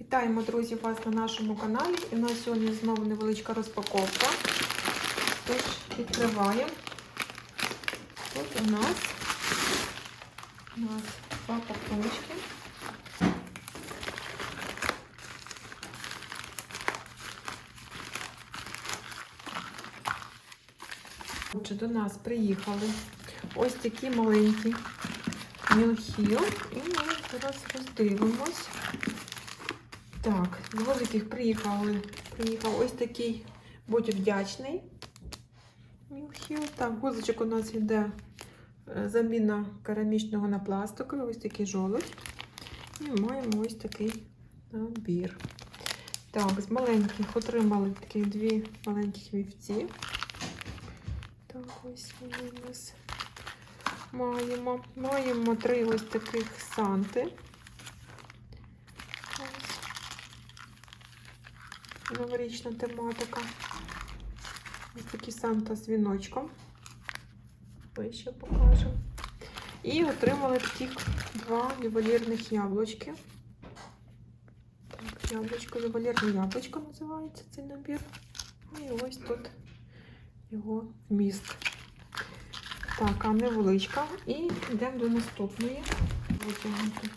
Вітаємо, друзі, вас на нашому каналі. І у нас сьогодні знову невеличка розпаковка. Тож, відкриваємо. Тут у нас, у нас два пакуночки. Отже, до нас приїхали ось такі маленькі мілхіл. І ми зараз роздивимось. Так, з великих приїхали. Приїхав ось такий будь вдячний. Мілхіл. Так, гузочок у нас йде е, заміна керамічного на пластиковий, ось такий жолудь. І маємо ось такий набір. Так, з маленьких отримали такі дві маленьких вівці. Так, ось вони у нас маємо. Маємо три ось таких санти. Ось. Новорічна тематика. Ось такі санта з віночком. Вище покажемо. І отримали таких два ювелірних яблучки. Так, яблучко, ювелірне яблучко називається цей набір. І ось тут його вміст. Так, а невеличка. І йдемо до наступної. Витягнути.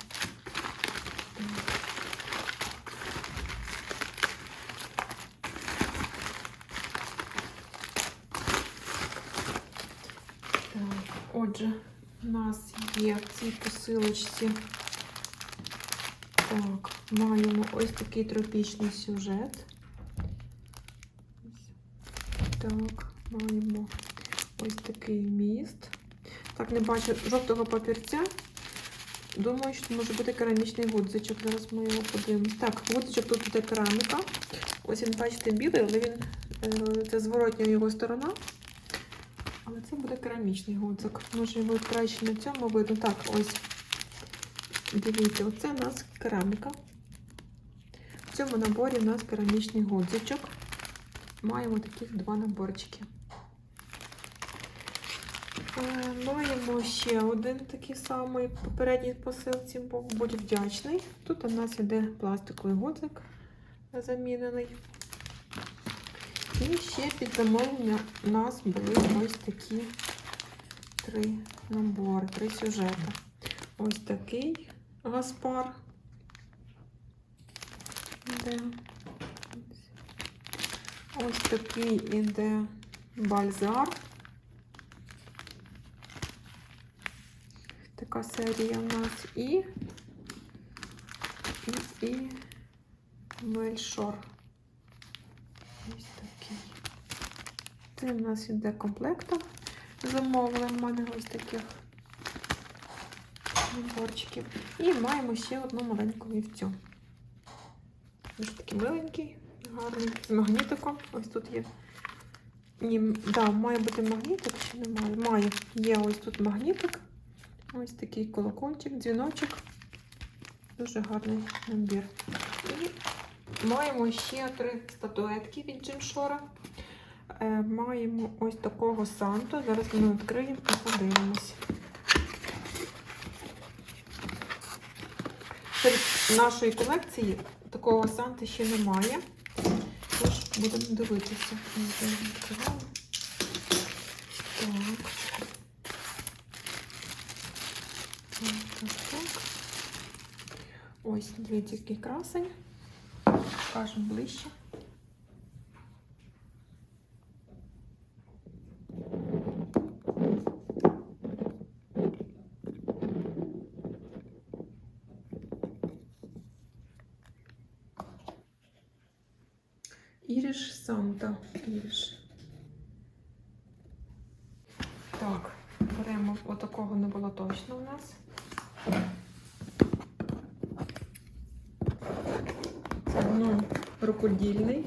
Так. Так, отже, у нас є в цій посилочці. Так, маємо ось такий тропічний сюжет. Так, маємо ось такий міст. Так, не бачу жовтого папірця. Думаю, що це може бути керамічний гудзичок. Зараз ми його подивимось. Так, гудзичок тут буде кераміка. Ось він, бачите, білий, але він е, це зворотня його сторона. Але це буде керамічний гудзик. Може його краще на цьому видно. Так, ось. Дивіться, оце у нас кераміка. В цьому наборі у нас керамічний гудзичок. Маємо таких два наборчики. Е, Маємо ще один такий самий попередній посилці, бо будь вдячний. Тут у нас іде пластиковий гудзик замінений. І ще під замовлення у нас були ось такі три набори, три сюжети. Ось такий Гаспар. Іде. Ось такий іде бальзар. Така серія у нас і, і, і Мельшор. Ось такий. Це у нас іде комплектом. Замовили в мене ось таких наборчиків. І маємо ще одну маленьку вівцю. Ось такий миленький, гарний, з магнітиком. Ось тут є. Ні, да, має бути магнітик, чи немає? Має. Є ось тут магнітик. Ось такий колокольчик, дзвіночок. Дуже гарний набір. І маємо ще три статуетки від Джимшора. Е, маємо ось такого Санту. Зараз ми відкриємо і подивимось. Серед нашої колекції такого Санти ще немає. Тож будемо дивитися. Так. Так, так. Ось, дивіться, який красень. Покажемо ближче. Іриш Санта. Іриш. Так, беремо отакого не було точно у нас. Це ну, рукодільний.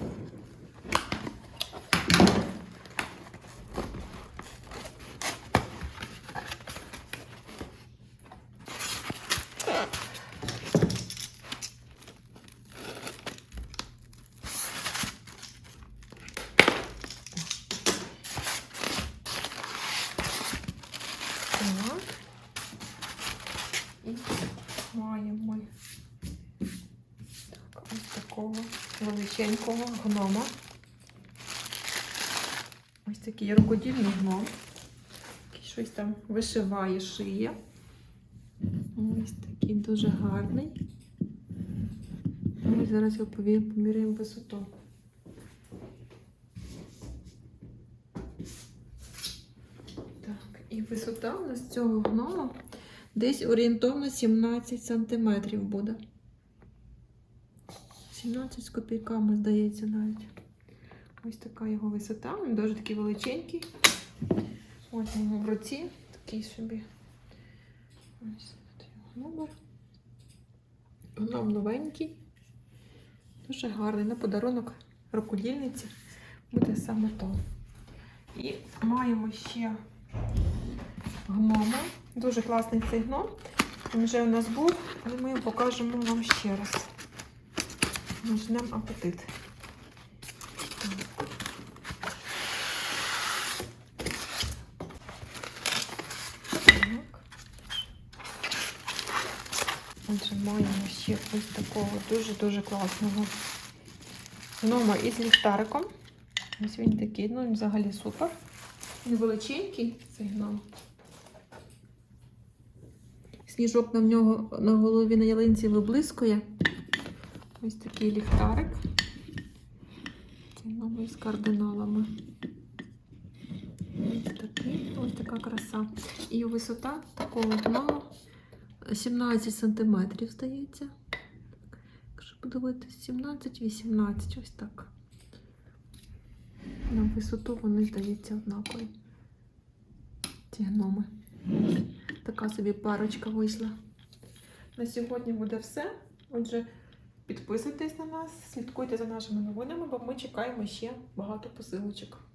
Так. І маємо. Так, такого величенького гнома. Ось такий рукодільний гном. який Щось там вишиває, шиє. Ось такий дуже гарний. Ось зараз його поміряємо висоту. Так, і висота у нас цього гнома десь орієнтовно 17 сантиметрів буде. 17 з копійками, здається, навіть. Ось така його висота. Він дуже такий величенький. Ось його в руці. Такий собі. Ось його номер. Гном новенький. Дуже гарний. На подарунок рукодільниці буде саме то. І маємо ще гнома. Дуже класний цей гном. Він вже у нас був, але ми його покажемо вам ще раз. Нажнемо апетит. Отже, маємо ще ось такого дуже-дуже класного гнома із ліхтариком. Ось він такий, ну він взагалі супер. Він величенький, цей гном. Сніжок на нього на голові на ялинці виблискує. Ось такий ліхтарик. Це новий з кардиналами. Ось такий, ось така краса. І висота такого гнома 17 сантиметрів, здається. Якщо подивитись, 17-18, ось так. На висоту вони, здається, однакові. Ці гноми. Така собі парочка вийшла. На сьогодні буде все. Отже, підписуйтесь на нас, слідкуйте за нашими новинами, бо ми чекаємо ще багато посилочок.